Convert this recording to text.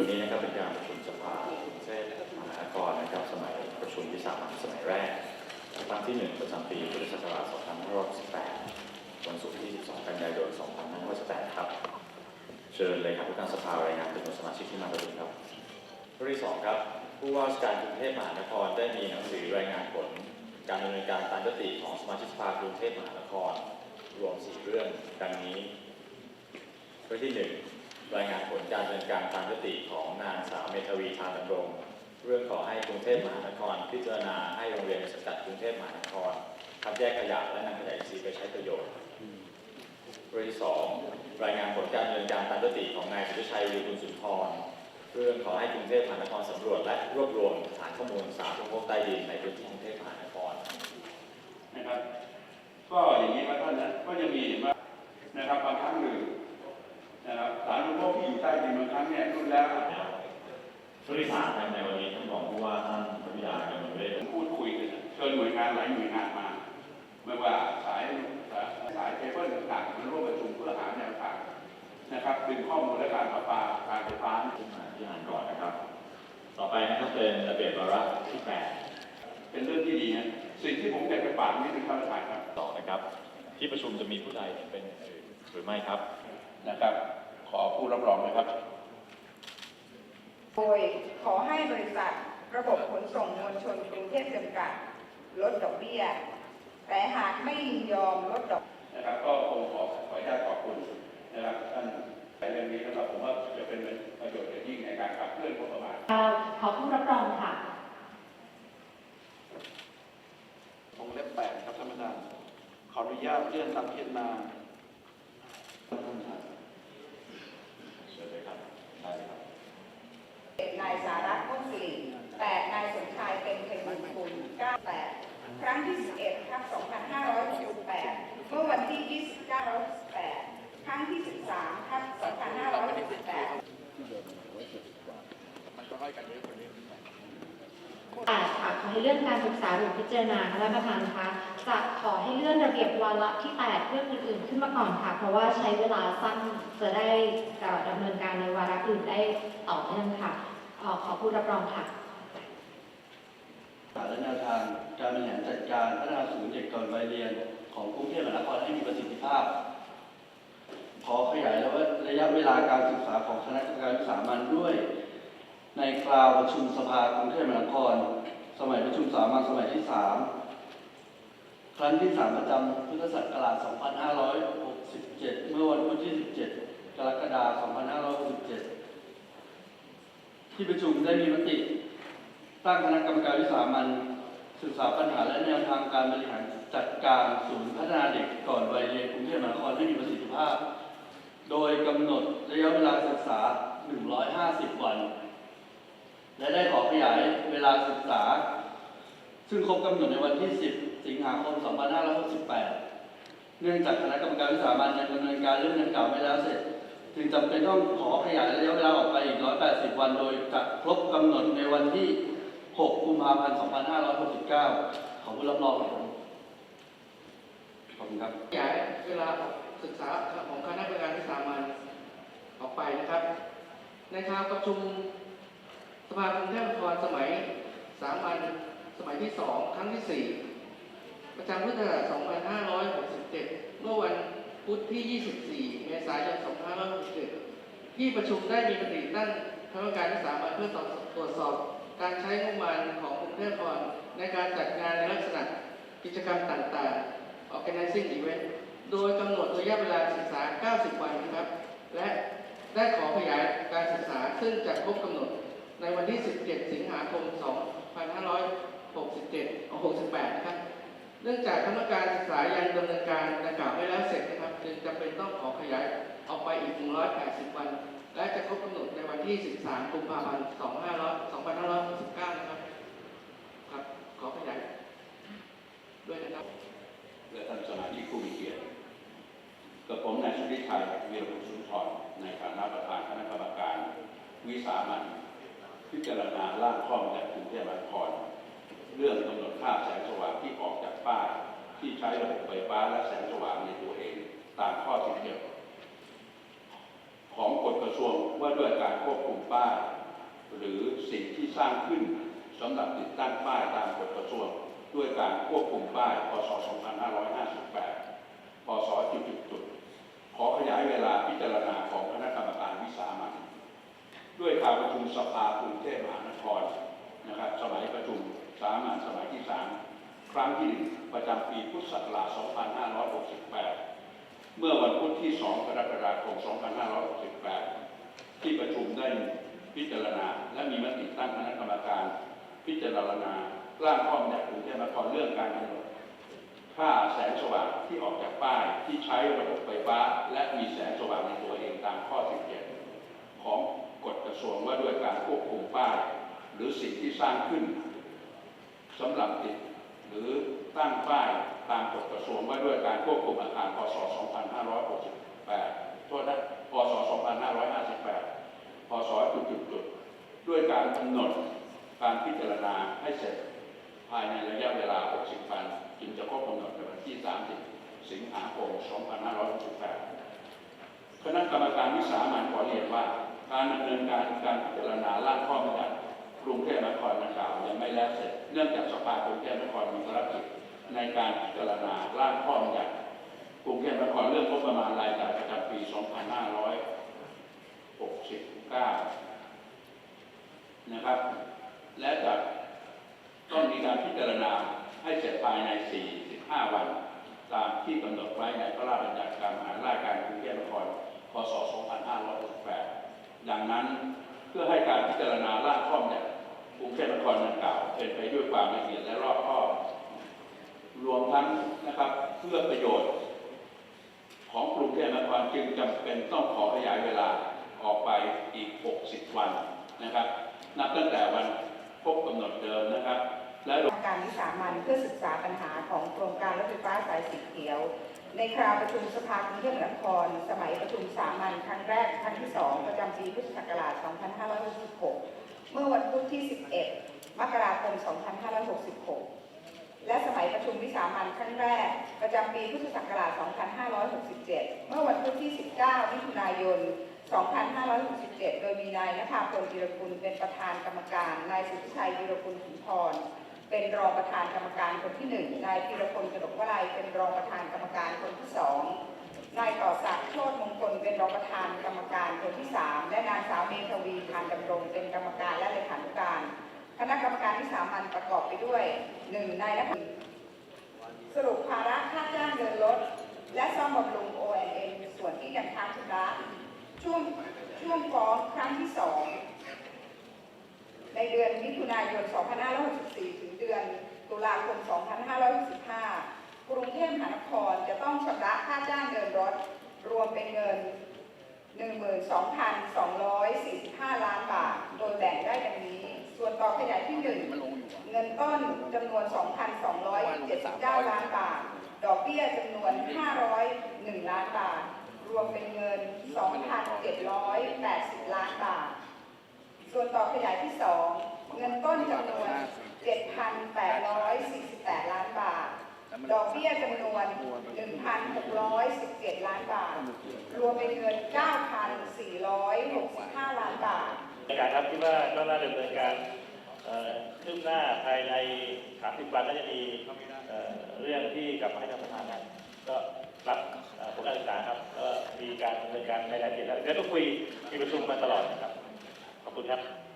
วันนี้นะครับเป็นการประชุมสภากรุงเทพมหานครนะครับสมัยประชุมที่สามัญสมัยแรกครั้งที่หนึ่งประจำปีพุทธศักราช2518วันศุกร์ที่12กันยายน2518ครับ เชิญเลยครับผู้การสภารายงานจำนวนสมาชิกที่มาประชุมครับข้อที่สองครับ ผู้ว่าราชการกรุงเทพมหานครได้มีหนังสือรายงานผล การดำเนินการตามยติของสมาชิกสภากรุงเทพมหานคร รวมสี่เรื่องดังนี้ข้อที่หนึ่ง รายงานผลการดำเนินการตามยติของนางสาวเมธวีทานดำรงเรื่องขอให้กรุงเทพมหานคร พิจารณาให้โรงเรียนในสังกัดกรุงเทพมหานครคัดแยกขยะและนำขยะอินทรีย์ไปใช้ประโยชน์เรื่องที่สองรายงานผลการดำเนินการตามยติของนายสุทธิชัยวีบุญสุนทรเรื่องขอให้กรุงเทพมหานครสำรวจและรวบรวมฐานข้อมูลสารสมภพใต้ดินในพื้นที่กรุงเทพมหานครนะครับ ก็อย่างนี้ครับท่านนะก็จะมีว่านะครับบางครั้งหนึ่ง นะครับสารลูกโลกที่อยู่ใต้ดินบางครั้งเนี่ยรุ่นแล้วช่วงที่สามในวันนี้ท่านรองผู้ว่าท่านพระบิดาดำเนินเวทพูดคุยกันเชิญหน่วยงานหลายหน่วยงานมาไม่ว่าสายสายเคเบิลต่างๆมาร่วมประชุมเพื่อหาแนวทางนะครับดึงข้อมูลและการประปาการไฟฟ้าขึ้นมาที่อ่านก่อนนะครับ ต่อไปนะครับเป็นระเบียบวาระที่แปดเป็นเรื่องที่ดีนะสิ่งที่ผมอยากจะฝากนิดนึงครับท่านประธานครับต่อนะครับ ที่ประชุมจะมีผู้ใดเห็นเป็นอย่างอื่นหรือไม่ครับนะครับ ขอผู้รับรองนะครับ โดยขอให้บริษัทระบบขนส่งมวลชนกรุงเทพจำกัดลดดอกเบี้ย แต่หากไม่ยินยอมลดดอกนะครับ ก็คงขอขออนุญาตขอบคุณนะครับท่านในเรื่องนี้นะครับผมว่าจะเป็นประโยชน์อย่างยิ่งในการขับเคลื่อนงบประมาณขอผู้รับรองค่ะวงเล็บแปดครับท่านประธานขออนุญาตเลื่อนตามพิจารณา เชิญเลยครับ ได้ครับ นายสารัตน์มุสิริแปดนายสมชายเป็นเพบุญคุณเก้าแปดครั้งที่ 11ครับ2568 เมื่อวัน ที่29 8ครั้งที่ 13ครับ2568แต่ค่ะขอให้เลื่อนการศึกษาหรือพิจารณาค่ะท่านประธานคะจะขอให้เลื่อนระเบียบวาระที่ 8 เรื่องอื่นๆ ขึ้นมาก่อนค่ะ เพราะว่าใช้เวลาสั้นจะได้เอ่อดำเนินการในวาระอื่นได้ต่อเนื่องค่ะ ขอขอผู้รับรองค่ะสารและแนวทางการบริหารจัดการพัฒนาศูนย์เด็กก่อนวัยเรียน ของกรุงเทพมหานครให้มีประสิทธิภาพ ขอขยายแล้วว่าระยะเวลาการศึกษาของคณะกรรมการวิสามันด้วย ในคราวประชุมสภากรุงเทพมหานคร สมัยประชุมสามัญสมัยที่3ครั้งที่3ประจำพุทธศักราช 2567 เมื่อวันพุธที่ 17 กรกฎาคม 2567 ที่ประชุมได้มีมติ ตั้งคณะกรรมการวิสามันศึกษาปัญหาและแนวทางการบริหาร จัดการศูนย์พัฒนาเด็กก่อนวัยเรียนกรุงเทพมหานครให้มีประสิทธิภาพ โดยกำหนดระยะเวลาศึกษา 150 วัน และได้ขอขยายเวลาศึกษา ซึ่งครบกำหนดในวันที่ 10 สิงหาคม 2568 เนื่องจากคณะกรรมการวิสามันยังดำเนินการเรื่องดังกล่าวไม่แล้วเสร็จ จึงจำเป็นต้องขอขยายระยะเวลาออกไปอีก 180 วัน โดยจะครบกำหนดในวันที่ 6 กุมภาพันธ์ 2569 ของผู้รับรอง ครับผมขอบคุณครับขยายเวลาศึกษาของคณะกรรมการวิสามันออกไปนะครับ ในคราวประชุมสภากรุงเทพมหานครสมัยสามัญสมัยที่สองครั้งที่สี่ประจำพุทธศักราช2567 เมื่อวันพุธที่ 24 เมษายน 2567 ที่ประชุมได้มีมติตั้งคณะกรรมการวิสามันเพื่อตรวจสอบการใช้งบประมาณของกรุงเทพมหานครในการจัดงานในลักษณะกิจกรรมต่างๆ organizing event โดยกำหนดระยะเวลาศึกษา 90 วันนะครับ และได้ขอขยายการศึกษาซึ่งจะครบกำหนดในวันที่ 17 สิงหาคม 2567 68 นะครับ เนื่องจากคณะกรรมการศึกษายังดำเนินการดังกล่าวไม่แล้วเสร็จนะครับ จึงจำเป็นต้องขอขยายออกไปอีก 180 วัน และจะครบกำหนดในวันที่ 13 กุมภาพันธ์ 2569 นะครับ ครับ ขอขยายด้วยนะครับ และท่านสมาชิกผู้มีเกียรติกับผมนายสุริ ชัยวีรบุญสุนทรในฐานะประธานคณะกรรมการ วิสามันพิจารณาร่างข้อบัญญัติกรุงเทพมหานครเรื่องกำหนดค่าแสงสว่างที่ออกจากป้ายที่ใช้ระบบไฟฟ้าและแสงสว่างในตัวเอง ตามข้อที่เียวของกฎกระทรวงว่าด้วยการควบคุมป้ายหรือสิ่งที่สร้างขึ้นสำหรับติดตั้งป้ายตามกฎกระทรวง ด้วยการควบคุมป้ายพศ 2558 พศจุดจุดจุด ขอขยายเวลาพิจารณาของคณะกรรมการวิสามันด้วยการประชุมสภากรุงเทพมหานครนะครับสมัยประชุมสามัญสมัยที่3ครั้งที่หนึ่งประจำปีพุทธศักราช 2568 เมื่อวันพุธที่ 2 กรกฎาคม 2568 ที่ประชุมได้พิจารณา และมีมติตั้งคณะกรรมการ พิจารณาร่างข้อบัญญัติกรุงเทพมหานครเรื่องการกำหนด ค่าแสงสว่างที่ออกจากป้ายที่ใช้ระบบไฟฟ้า และมีแสงสว่างในตัวเองตามข้อ 17 ของกฎกระทรวงว่าด้วยการควบคุมป้าย หรือสิ่งที่สร้างขึ้นสำหรับติดหรือตั้งป้ายตามกฎกระทรวงว่าด้วยการควบคุมอาคารพศ 2568โทษนะพศ 2558พศจุดจุดจุดด้วยการกำหนดการพิจารณาให้เสร็จภายในระยะเวลา 60 วัน จึงจะครบกำหนดในวันที่ 30 สิงหาคม 2568 คณะกรรมการวิสามันขอเรียนว่า การดำเนินการการพิจารณาร่างข้อบัญญัติกรุงเทพมหานครดังกล่าวยังไม่แล้วเสร็จ เนื่องจากสภากรุงเทพมหานครมีภารกิจในการพิจารณาร่างข้อบัญญัติกรุงเทพมหานครเรื่องงบประมาณรายจ่ายประจำปี 2569 นะครับ และจะต้องมีการพิจารณา ให้เสร็จภายใน 45 วัน ตามที่กำหนดไว้ในพระราชบัญญัติการมหาราชการกรุงเทพมหานคร พศ 2568 ดังนั้นเพื่อให้การพิจารณาร่างข้อบัญญัติกรุงเทพมหานครดังกล่าวเป็นไปด้วยความละเอียดและรอบคอบ รวมทั้งนะครับเพื่อประโยชน์ของกรุงเทพมหานครจึงจำเป็นต้องขอขยายเวลาออกไปอีก 60 วันนะครับ นับตั้งแต่วันครบกำหนดเดิมนะครับ และการวิสามันเพื่อศึกษาปัญหาของโครงการรถไฟฟ้าสายสีเขียว ในคราวประชุมสภากรุงเทพมหานคร สมัยประชุมสามัญครั้งแรกครั้งที่ 2 ประจำปีพุทธศักราช 2566 เมื่อวันพุธที่ 11 มกราคม 2566 และสมัยประชุมวิสามัญครั้งแรก ประจำปีพุทธศักราช 2567 เมื่อวันพุธที่ 19 มิถุนายน2567 โดยมีนายนภาพลวีรกุลเป็นประธานกรรมการ นายสุทธิชัยวีรกุลขุนทร เป็นรองประธานกรรมการคนที่หนึ่งนายพีรพลกนกวลัยเป็นรองประธานกรรมการคนที่สองนายต่อศักดิ์โชตมงคลเป็นรองประธานกรรมการคนที่สามและนางสาวเมธวีทานดำรงเป็นกรรมการและเลขานุการคณะกรรมการวิสามันประกอบไปด้วยหนึ่งนายนภพสรุปภาระค่าจ้างเดินรถและซ่อมบำรุง O&M ส่วนที่ยังค้างชำระช่วงช่วงฟ้องครั้งที่สอง ในเดือนมิถุนายน 2564 ถึงเดือนตุลาคม 2565 กรุงเทพมหานครจะต้องชำระค่าจ้างเดินรถ รวมเป็นเงิน 12,245 ล้านบาท โดยแบ่งได้ดังนี้ ส่วนต่อขยายที่ 1 เงินต้นจำนวน 2,279 ล้านบาท ดอกเบี้ยจำนวน 501 ล้านบาท รวมเป็นเงิน 2,780 ล้านบาท ส่วนต่อขยายที่ 2 เงินต้นจำนวน 7,848 ล้านบาท ดอกเบี้ยจำนวน 1,617 ล้านบาท รวมเป็นเงิน 9,465 ล้านบาทในการครับที่ว่าก็น่าดำเนินการเอ่อคืบหน้าภายใน 30 วันก็จะมีเรื่องที่กลับมาให้ท่านประธานนะก็รับผลการศึกษาครับก็มีการดำเนินการในรายละเอียดแล้วเดี๋ยวต้องคุยมีประชุมมาตลอดนะครับ would have